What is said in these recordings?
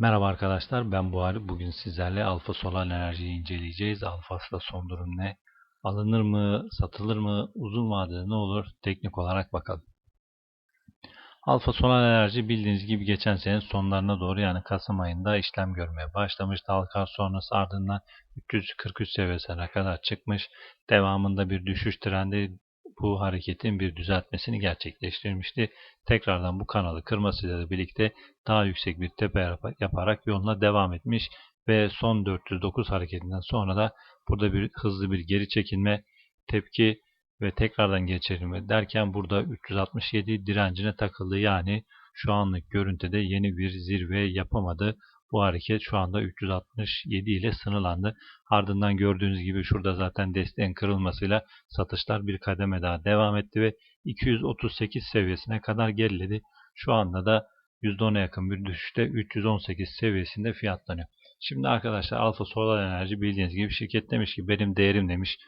Merhaba arkadaşlar ben Buhari. Bugün sizlerle alfa solar enerjiyi inceleyeceğiz. Alfas'ta son durum ne? Alınır mı? Satılır mı? Uzun vadede ne olur? Teknik olarak bakalım. Alfa solar enerji bildiğiniz gibi geçen sene sonlarına doğru yani Kasım ayında işlem görmeye başlamıştı. Halka sonrası ardından 343 seviyesine kadar çıkmış. Devamında bir düşüş trendi bu hareketin bir düzeltmesini gerçekleştirmişti. Tekrardan bu kanalı kırmasıyla birlikte daha yüksek bir tepe yaparak yoluna devam etmiş ve son 409 hareketinden sonra da burada bir hızlı bir geri çekilme, tepki ve tekrardan geçirilme derken burada 367 direncine takıldı. Yani şu anlık görüntüde yeni bir zirve yapamadı. Bu hareket şu anda 367 ile sınırlandı. Ardından gördüğünüz gibi şurada zaten desteğin kırılmasıyla satışlar bir kademe daha devam etti ve 238 seviyesine kadar geriledi. Şu anda da %10'a yakın bir düşüşte 318 seviyesinde fiyatlanıyor. Şimdi arkadaşlar Alfa Solar Enerji bildiğiniz gibi şirket demiş ki benim değerim demiş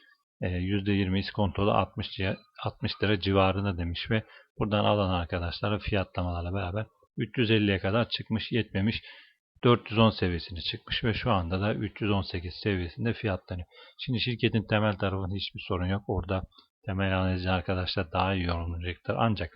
%20 iskontolu 60, 60 lira civarında demiş ve buradan alan arkadaşlara fiyatlamalarla beraber 350'ye kadar çıkmış yetmemiş 410 seviyesine çıkmış ve şu anda da 318 seviyesinde fiyatlanıyor. Şimdi şirketin temel tarafında hiçbir sorun yok. Orada temel analizi arkadaşlar daha iyi yorumlayacaktır. Ancak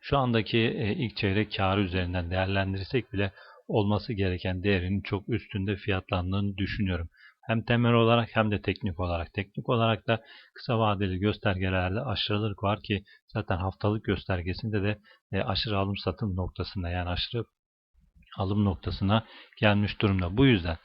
şu andaki e, ilk çeyrek karı üzerinden değerlendirirsek bile olması gereken değerinin çok üstünde fiyatlandığını düşünüyorum. Hem temel olarak hem de teknik olarak. Teknik olarak da kısa vadeli göstergelerde aşırılık var ki zaten haftalık göstergesinde de e, aşırı alım satım noktasında yani aşırı alım noktasına gelmiş durumda. Bu yüzden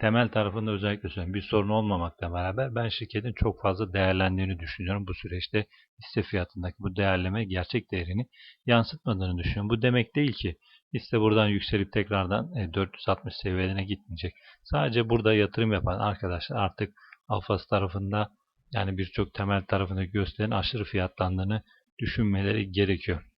temel tarafında özellikle söyleyeyim bir sorun olmamakla beraber ben şirketin çok fazla değerlendiğini düşünüyorum. Bu süreçte hisse fiyatındaki bu değerleme gerçek değerini yansıtmadığını düşünüyorum. Bu demek değil ki hisse buradan yükselip tekrardan 460 e, seviyelerine gitmeyecek. Sadece burada yatırım yapan arkadaşlar artık Alfas tarafında yani birçok temel tarafında gösteren aşırı fiyatlandığını düşünmeleri gerekiyor.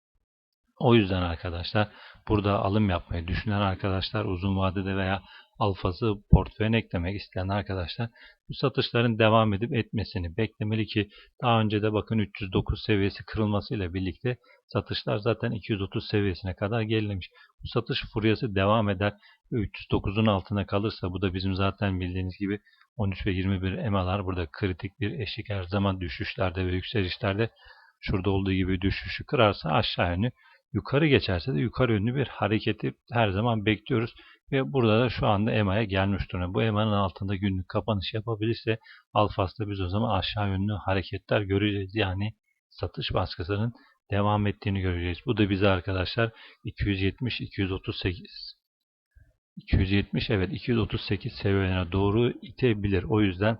O yüzden arkadaşlar burada alım yapmayı düşünen arkadaşlar uzun vadede veya alfası portföyüne eklemek isteyen arkadaşlar bu satışların devam edip etmesini beklemeli ki daha önce de bakın 309 seviyesi kırılmasıyla birlikte satışlar zaten 230 seviyesine kadar gerilemiş. Bu satış furyası devam eder ve 309'un altına kalırsa bu da bizim zaten bildiğiniz gibi 13 ve 21 EMA'lar burada kritik bir eşik her zaman düşüşlerde ve yükselişlerde şurada olduğu gibi düşüşü kırarsa aşağı yönlü yukarı geçerse de yukarı yönlü bir hareketi her zaman bekliyoruz. Ve burada da şu anda EMA'ya gelmiş durumda. Bu EMA'nın altında günlük kapanış yapabilirse Alfas'ta biz o zaman aşağı yönlü hareketler göreceğiz. Yani satış baskısının devam ettiğini göreceğiz. Bu da bize arkadaşlar 270 238 270 evet 238 seviyelerine doğru itebilir. O yüzden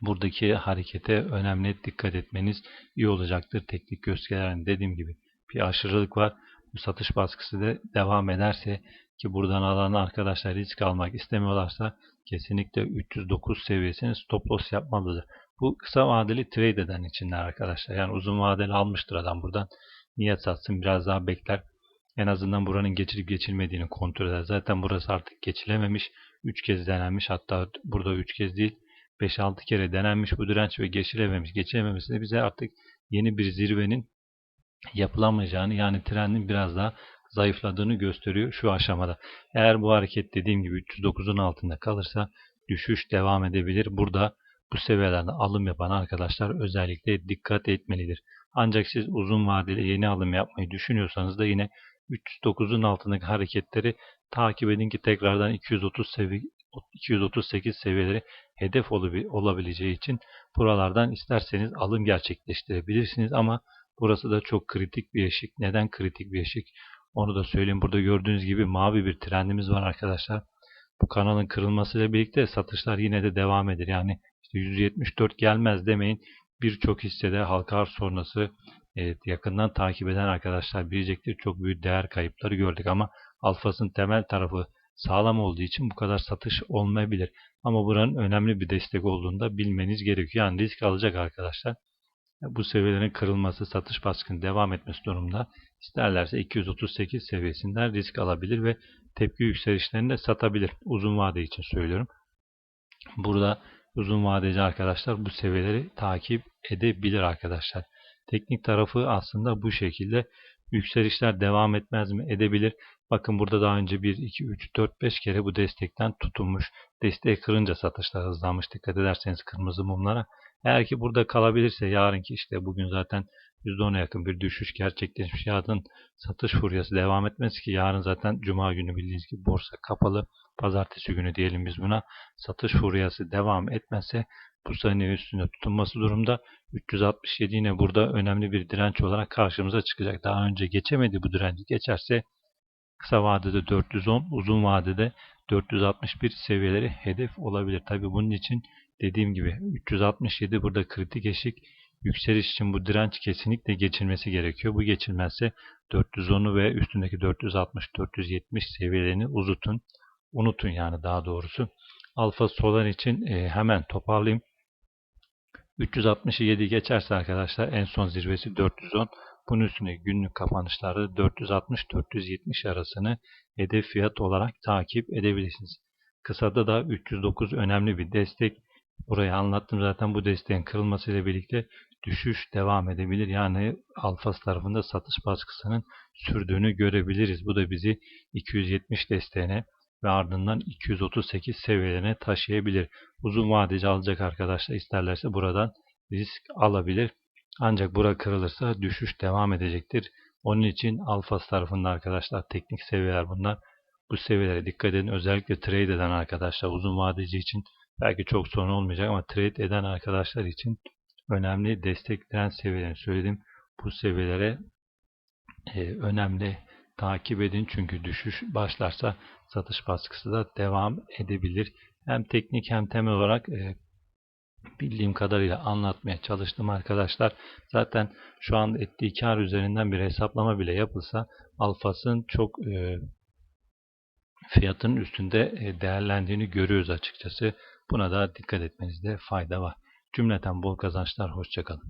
buradaki harekete önemli dikkat etmeniz iyi olacaktır. Teknik göstergelerinde dediğim gibi bir aşırılık var. Bu satış baskısı da devam ederse ki buradan alan arkadaşlar risk almak istemiyorlarsa kesinlikle 309 seviyesini stop loss yapmalıdır. Bu kısa vadeli trade eden içinler arkadaşlar. Yani uzun vadeli almıştır adam buradan. Niyet satsın biraz daha bekler. En azından buranın geçilip geçilmediğini kontrol eder. Zaten burası artık geçilememiş. 3 kez denenmiş. Hatta burada 3 kez değil 5-6 kere denenmiş bu direnç ve geçilememiş. Geçilememesi de bize artık yeni bir zirvenin yapılamayacağını yani trendin biraz daha zayıfladığını gösteriyor şu aşamada. Eğer bu hareket dediğim gibi 309'un altında kalırsa düşüş devam edebilir. Burada bu seviyelerde alım yapan arkadaşlar özellikle dikkat etmelidir. Ancak siz uzun vadeli yeni alım yapmayı düşünüyorsanız da yine 309'un altındaki hareketleri takip edin ki tekrardan 230 sevi 238 seviyeleri hedef olabileceği için buralardan isterseniz alım gerçekleştirebilirsiniz ama burası da çok kritik bir eşik. Neden kritik bir eşik? Onu da söyleyeyim. Burada gördüğünüz gibi mavi bir trendimiz var arkadaşlar. Bu kanalın kırılmasıyla birlikte satışlar yine de devam eder. Yani işte 174 gelmez demeyin. Birçok hissede halka arz sonrası evet, yakından takip eden arkadaşlar bilecektir. Çok büyük değer kayıpları gördük ama alfasın temel tarafı sağlam olduğu için bu kadar satış olmayabilir. Ama buranın önemli bir destek olduğunu da bilmeniz gerekiyor. Yani risk alacak arkadaşlar bu seviyelerin kırılması, satış baskını devam etmesi durumda isterlerse 238 seviyesinden risk alabilir ve tepki yükselişlerinde satabilir. Uzun vade için söylüyorum. Burada uzun vadeci arkadaşlar bu seviyeleri takip edebilir arkadaşlar. Teknik tarafı aslında bu şekilde. Yükselişler devam etmez mi? Edebilir. Bakın burada daha önce 1, 2, 3, 4, 5 kere bu destekten tutunmuş. Desteği kırınca satışlar hızlanmış. Dikkat ederseniz kırmızı mumlara. Eğer ki burada kalabilirse yarınki işte bugün zaten %10'a yakın bir düşüş gerçekleşmiş. Yarın satış furyası devam etmez ki yarın zaten cuma günü bildiğiniz gibi borsa kapalı. Pazartesi günü diyelim biz buna. Satış furyası devam etmezse bu sene üstünde tutunması durumda 367 yine burada önemli bir direnç olarak karşımıza çıkacak. Daha önce geçemedi bu direnci geçerse kısa vadede 410 uzun vadede 461 seviyeleri hedef olabilir. Tabi bunun için dediğim gibi 367 burada kritik eşik yükseliş için bu direnç kesinlikle geçilmesi gerekiyor. Bu geçilmezse 410'u ve üstündeki 460-470 seviyelerini uzutun. Unutun yani daha doğrusu. Alfa Solar için e, hemen toparlayayım. 367 geçerse arkadaşlar en son zirvesi 410. Bunun üstüne günlük kapanışlarda 460-470 arasını hedef fiyat olarak takip edebilirsiniz. Kısada da 309 önemli bir destek. Burayı anlattım zaten bu desteğin kırılmasıyla birlikte düşüş devam edebilir. Yani Alfas tarafında satış baskısının sürdüğünü görebiliriz. Bu da bizi 270 desteğine ve ardından 238 seviyelerine taşıyabilir. Uzun vadeci alacak arkadaşlar isterlerse buradan risk alabilir. Ancak bura kırılırsa düşüş devam edecektir. Onun için Alfas tarafında arkadaşlar teknik seviyeler bunlar. Bu seviyelere dikkat edin. Özellikle trade eden arkadaşlar uzun vadeci için belki çok sorun olmayacak ama trade eden arkadaşlar için önemli destekleyen seviyelerini söyledim. Bu seviyelere e, önemli takip edin çünkü düşüş başlarsa satış baskısı da devam edebilir. Hem teknik hem temel olarak e, bildiğim kadarıyla anlatmaya çalıştım arkadaşlar. Zaten şu an ettiği kar üzerinden bir hesaplama bile yapılsa alfasın çok e, fiyatın üstünde e, değerlendiğini görüyoruz açıkçası. Buna da dikkat etmenizde fayda var. Cümleten bol kazançlar, hoşçakalın.